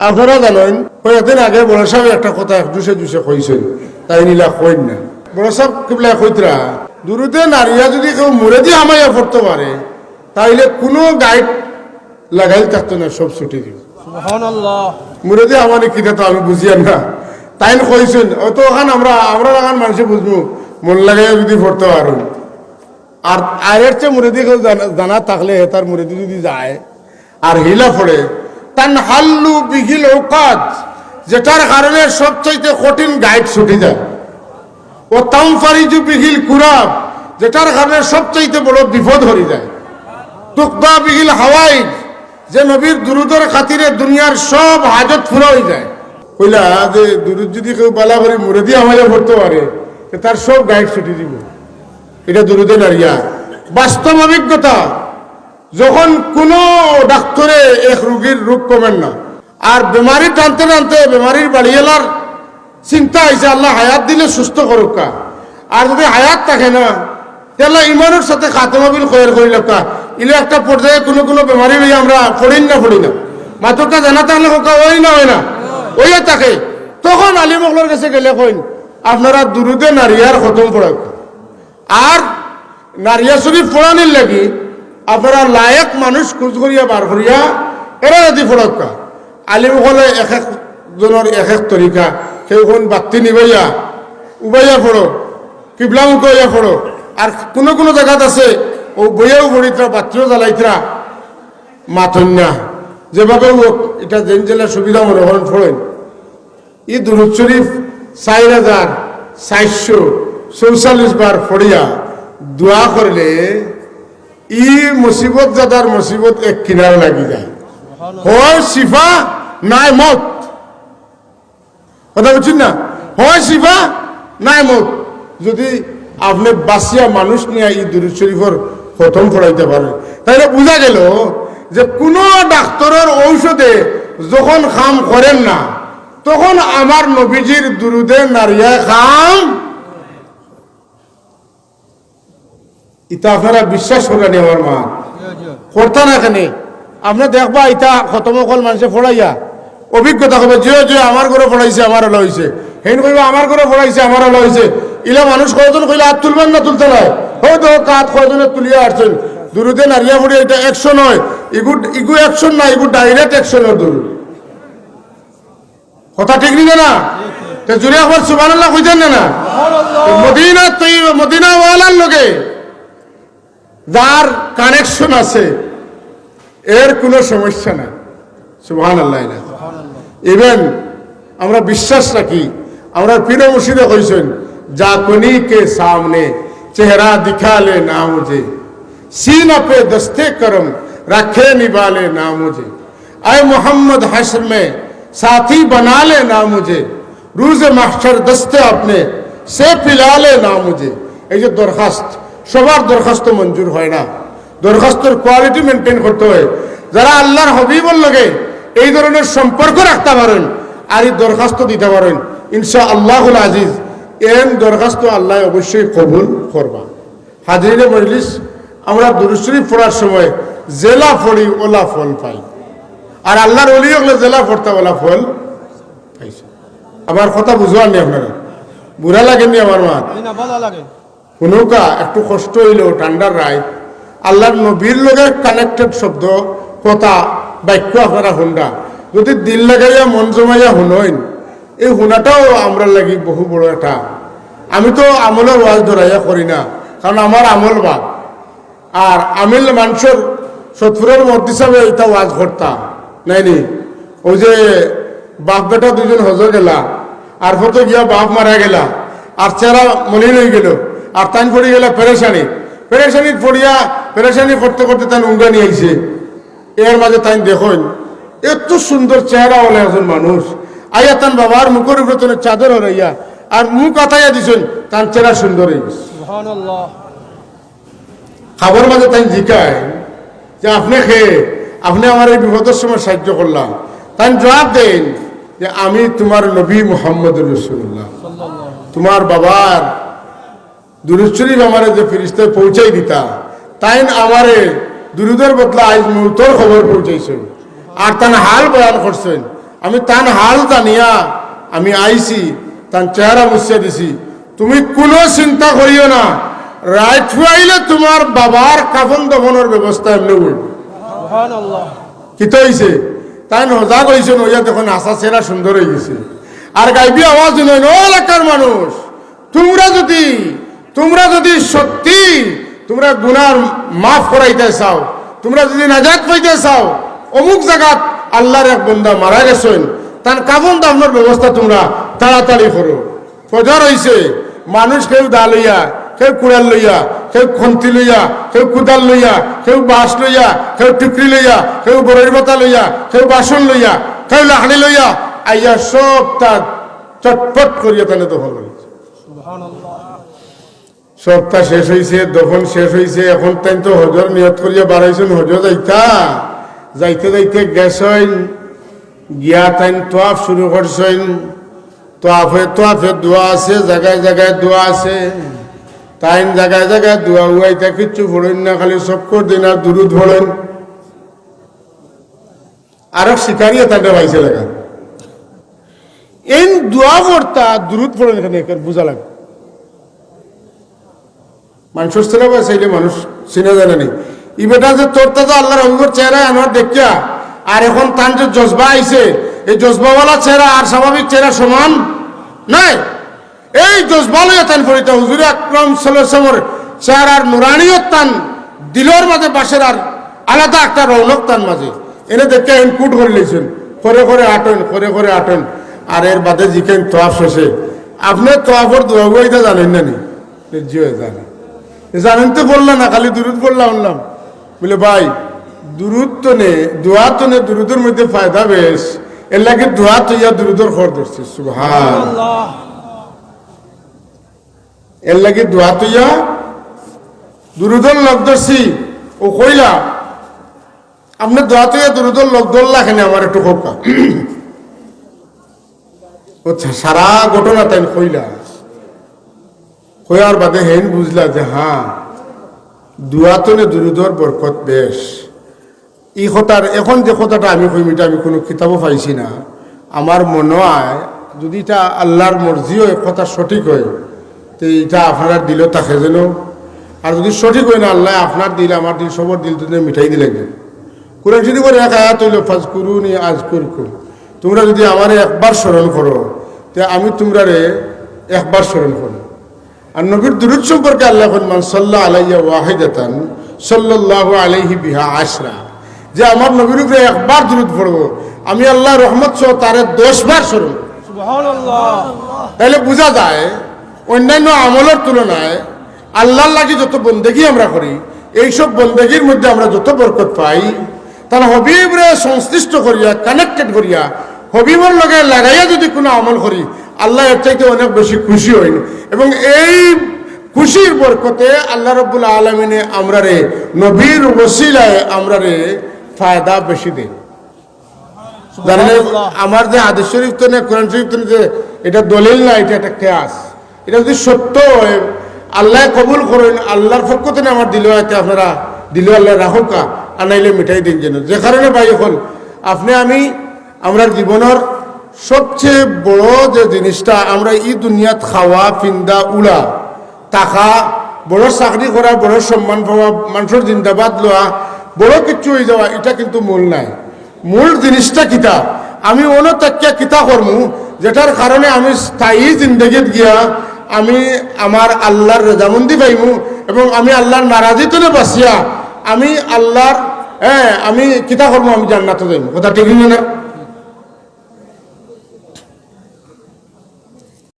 আপনারা জানেন কয়েকদিন আগে বড় সাহেব একটা কথা জুসে জুসে কইছেন তাই নিলা কইন না। বড় সাহেব কিবলা কইতরা দূরতে নারীরা যদি কেউ মুড়ে দিয়ে হামাইয়া পড়তে পারে তাইলে কোনো গাইড লাগাইল থাকতো না সব ছুটি দিব মুড়ে দিয়ে আমার কিটা তো আমি বুঝিয়ান না। তাই কইছেন অত ওখান আমরা আমরা লাগান মানুষে বুঝব মন লাগাইয়া যদি পড়তে পারো। আর আয়ের চেয়ে মুরেদি কেউ জানা- থাকলে তার মুরেদি যদি যায় আর হিলা পড়ে তান হাল্লু বিহিল ওকাজ যেটার কারণে সবচাইতে কঠিন গাইড ছুটি যায়। ও তাম ফারিজু বিহিল কুরাব, যেটার কারণে সবচাইতে বড় বিপদ হয়ে যায়। তুকবা বিহিল হাওয়াই যে নবীর দুরুদের খাতিরে দুনিয়ার সব হাজত ফুরা হয়ে যায়। কইলা, যে দুরুদ যদি কেউ বালা করে মুরে দিয়ে আমাদের পড়তে পারে তার সব গাইড ছুটি দিব। এটা দুরুদে নারিয়া। বাস্তব অভিজ্ঞতা যখন কোনো ডাক্তারে এক রুগীর রোগ কমেন না, আর বেমারি টানতে টানতে বেমারির বাড়িয়েলার চিন্তা হয়েছে আল্লাহ হায়াত দিলে সুস্থ করুক। আর যদি হায়াত থাকে না তাহলে ইমানের সাথে খাতমাবিল খয়ের করি লোকা ইলে একটা পর্যায়ে কোনো কোনো বেমারি হয়ে আমরা পড়িন না পড়ি না মাত্রটা জানা থাকলে হোকা ওই না হয় না। ওই থাকে। তখন আলী মহলের কাছে গেলে কইন, আপনারা দুরুদে নারিয়ার খতম পড়াক আর নারিয়া শরীফ ফোড়ানির লাগি আপনারা লায়ক মানুষ খোঁজ করিয়া বার করিয়া এরা যদি ফোড়কা আলিম হলে এক এক জনের এক এক তরিকা কেউ কোন নিবাইয়া, উবাইয়া ফোড়ো কিবলামুখ হইয়া ফোড়ো আর কোনো কোনো জায়গাত আছে ও বইয়াও বড়িতরা বাত্রিও জ্বালাইতরা মাথন্যা যেভাবে হোক এটা জেন জেলার সুবিধা মনে করেন ফোড়েন ই দুরুদ শরীফ চার হাজার চারশো চৌচল্লিশ বার ফড়িয়া দোয়া করলে ই মুসিবত জাদার মুসিবত এক কিনারে লাগি যায়। হয় শিফা, নাই মত। কথা বলছেন না? হয় শিফা, নাই মত। যদি আপনি বাসিয়া মানুষ নিয়ে এই দুরুদ শরীফর প্রথম পড়াইতে পারেন তাহলে বোঝা গেল যে কোনো ডাক্তারের ঔষধে যখন খাম করেন না, তখন আমার নবীজির দুরুদে নারিয়া খাম ইটা আপনারা বিশ্বাস করেন আমার মা? করতা না এখানে আপনি দেখবা ইতা খতম কল মানুষে ফড়াইয়া। অভিজ্ঞতা হবে যে যে আমার ঘরে ফড়াইছে আমার হলো হয়েছে হেন কইব আমার ঘরে ফড়াইছে আমার হলো হয়েছে ইলা মানুষ কয়জন কইলে হাত তুলবেন না তুলতে নয় হয়তো কাত কয়জনে তুলিয়া আসছেন দুরুদে নারিয়া ফুড়ি এটা একশো নয়। ইগু ইগু একশন না ইগু ডাইরেক্ট একশনের দুরুদ। কথা ঠিক নিবে না তো জুড়ে একবার সুবান আল্লাহ কইতেন না না? মদিনা তুই মদিনা ওয়ালার লগে। যার কানেকশন আছে এর কোনো সমস্যা নাই সুবহান আল্লাহ ইভেন আমরা বিশ্বাস রাখি আমরা পীর মুর্শিদে কইছেন যা কনি কে সামনে চেহারা দিখালে না মুঝে सीना पे दस्ते करम रखे निभाले ना मुझे आए मोहम्मद हशर में साथी बना ले ना मुझे रूज मास्टर दस्ते अपने से पिला ले না মুঝে এই যে দরখাস্ত সবার দরখাস্ত মঞ্জুর হয় না। দরখাস্তর কোয়ালিটি মেনটেন করতে হয়। যারা আল্লাহর হবিবর লগে এই ধরনের সম্পর্ক রাখতে পারেন, আর এই দরখাস্ত দিতে পারেন ইনশা আল্লাহুল আজিজ এন দরখাস্ত আল্লাহ অবশ্যই কবুল করবা। হাজিরে মজলিস, আমরা দুরুশরীফ পড়ার সময় জেলা ফড়ি ওলা ফল পাই। আর আল্লাহর অলি হলে জেলা ফড়তা ওলা ফল পাইছে। আমার কথা বুঝবার নেই আপনারা? বুড়া লাগেননি আমার মা? লাগে। শুনুকা একটু কষ্ট হইলেও ঠান্ডার রায়। আল্লাহর নবীর লগে কানেক্টেড শব্দ, কথা, বাক্য আপনারা শুনরা যদি দিল লাগাইয়া মন জমাইয়া শুনইন এই শুনাটাও আমরা লাগি বহু বড় একটা আমি তো আমলের ওয়াজ ধরাইয়া করি না, কারণ আমার আমল বাদ। আর আমিল মানুষের সৎপুরের মধ্যে হিসাবে এটা ওয়াজ করতাম নাইনি ওই যে বাপ বেটা দুজন হজ গেলা, আর ফটো গিয়া বাপ মারা গেলা, আর চেহারা মলিন হয়ে গেল। আর তাই পড়ে গেলা পেরেশানি। পেরেশানি পড়িয়া পেরেশানি করতে করতে তাই উঙ্গা নিয়ে আইছে। এর মাঝে তাই দেখুন এত সুন্দর চেহারা হলে একজন মানুষ। আইয়া তান বাবার মুখের উপরে তোর চাদর হরাইয়া আর মুখ আতাইয়া দিছেন তার চেহারা সুন্দর খাবার মাঝে তাই জিকায় যে আপনি খেয়ে আপনি আমার এই বিপদের সময় সাহায্য করলাম। তাই জবাব দেন যে আমি তোমার নবী মোহাম্মদ রসুল্লাহ তোমার বাবার দুরুদ আমার যে ফিরিস্তায় পৌঁছাই দিতা তাই আমারে দুরুদের বদলা আজ মৌতর খবর পৌঁছাইছেন। আর তান হাল বয়ান করছেন। আমি তান হাল জানিয়া আমি আইছি তান চেহারা মুছিয়া দিছি তুমি কোনো চিন্তা করিও না। রাইট আইলে তোমার বাবার কাফন দফনের ব্যবস্থা এমনি করবে কিতো হইছে? তাই নজা কইছে নইয়া দেখুন আশা চেহারা সুন্দর হয়ে গেছে। আর গাইবি আওয়াজ নয় ও এলাকার মানুষ তোমরা যদি তোমরা যদি সত্যি তোমরা গুনার মাফ করাইতে চাও, তোমরা যদি নাজাত পাইতে চাও, অমুক জায়গাত আল্লাহর এক বন্ধা মারা গেছেন তার কাফন দাফনের ব্যবস্থা তোমরা তাড়াতাড়ি করো। ফজর হইছে, মানুষ কেউ দা লইয়া, কেউ কুড়াল লইয়া, কেউ খন্তি লইয়া, কেউ কুদাল লইয়া, কেউ বাঁশ লইয়া, কেউ টুকরি লইয়া, কেউ বরের পাতা লইয়া, কেউ বাসন লইয়া, কেউ লাহানি লইয়া, আইয়া সব তার চটপট করিয়া তাহলে দখল আল্লাহ সপ্তাহ শেষ হয়েছে দফন শেষ হয়েছে এখন তাই তো হজর নিয়ত করিয়া বাড়াইছেন, হজর যাইতা? যাইতে যাইতে গেছেন গিয়া তাই তোয়াফ শুরু করছেন। তোয়াফে তোয়াফে দোয়া আছে, জায়গায় জায়গায় দোয়া আছে। তাইন জায়গায় জায়গায় দোয়া উয়াইতা কিচ্ছু ভরেন না, খালি চক্কর দিন আর দুরুদ ভরেন আরও শিকারিয়া তাদের পাইছে লাগা এই দোয়া ভরতা দুরুদ ভরেন এখানে বোঝা লাগে মানুষের বা সেইলে মানুষ চিনে জানে নি ই বেটা যে তোর তো আল্লাহর অভিভর চেহারা আনোয়ার দেখিয়া, আর এখন তার যে জজবা আইছে, এই জজবাওয়ালা চেহারা আর স্বাভাবিক চেহারা সমান নাই। এই জজবা লইয়া তান ফরিতা হুজুরে আকরম সাল্লামর চেহারার নুরানিও তান দিলর মাঝে বাসের আর আলাদা একটা রৌনক তান মাঝে। এনে দেখে ইনপুট করে লইছেন। করে করে আটন করে করে আটন আর এর বাদে জিকেন তোয়াফ শেষে। আপনি তোয়াফর দোয়াগুইটা জানেন না নি? নির্জয় জানেন। জানেন তো বললাম না, খালি দুরুদ বললাম বললাম বলে, ভাই, দুরুদ তো নে, দোয়া তো নে, দুরুদের মধ্যে ফায়দা বেশ। এর লাগে দোয়া তো ইয়া দুরুদর খর ধরছে আল্লাহ এর লাগে দোয়া তো ইয়া দুরুদর লগ ধরছি। ও কইলা, আপনি দোয়া তো ইয়া দুরুদর লগ ধরলা এখানে আমার একটু খোকা। সারা ঘটনা তাই কইলা। কয়ার বাদে হেন বুঝলা যে হ্যাঁ দুয়াতনে দুরুদর বরকত বেশ। এই কথার, এখন যে কথাটা আমি কইম, এটা আমি কোনো কিতাবও পাইছি না। আমার মনে হয়, যদি এটা আল্লাহর মর্জিও এক কথা সঠিক হয়, তো এটা আপনার দিল থাকে যেন। আর যদি সঠিক হয় না, আল্লাহ আপনার দিল, আমার দিল, সবর দিল তুমি মিঠাই দিলে কোরআন যদি করে এক আয়াত হইল ফাজ করুনি আজ করকুম তোমরা যদি আমার একবার স্মরণ করো, তে আমি তোমরারে একবার স্মরণ করো আর নবীর দুরুদ সম্পর্কে আল্লাহ ফরমান সাল্লাহ আলাইয়া ওয়াহিদাতান সাল্লাল্লাহু আলাইহি বিহা আশরা। যে আমার নবীর উপরে একবার দুরুদ পড়ব আমি আল্লাহ রহমত সহ তারে দশ বার স্মরণ আল্লাহ তাহলে বোঝা যায় অন্যান্য আমলের তুলনায় আল্লাহর লাগি যত বন্দেগি আমরা করি এইসব বন্দেগির মধ্যে আমরা যত বরকত পাই তার হবিবরে সংশ্লিষ্ট করিয়া কানেক্টেড করিয়া হবিবর লগে লাগাইয়া যদি কোনো আমল করি আল্লাহ এর চাইতে অনেক বেশি খুশি হইন। এবং এই খুশির বরকতে আল্লাহ রব্বুল আলমিনে আমরা রে নবীর ওসিলায় আমরা রে ফায়দা বেশি দেয় আমার যে হাদিস শরীফ তো না কোরআন শরীফ তো যে এটা দলিল না এটা একটা কেয়াস। এটা যদি সত্য হয় আল্লাহ কবুল করেন আল্লাহর পক্ষ থেকে আমার দিল আছে আপনারা দিল আল্লাহ রাহুকা আনাইলে মিঠাই দিন যেন। যে কারণে ভাই এখন আপনি আমি আমরা জীবনের সবচেয়ে বড় যে জিনিসটা, আমরা এই দুনিয়াত খাওয়া, পিন্দা, উলা, টাকা, বড় চাকরি করা, বড় সম্মান পাওয়া, মানুষের জিন্দাবাদ লওয়া বড় কিচ্ছু হয়ে যাওয়া, এটা কিন্তু মূল নাই। মূল জিনিসটা কিতা? আমি অনতাক্যা কিতা করমু যেটার কারণে আমি স্থায়ী জিন্দগিত গিয়া, আমি আমার আল্লাহর রেজামন্দি পাইমু এবং আমি আল্লাহর নারাজিত বাঁচিয়া, আমি আল্লাহর হ্যাঁ আমি কিতা করব আমি জান্নাতে যাইমু। কথা ঠিক না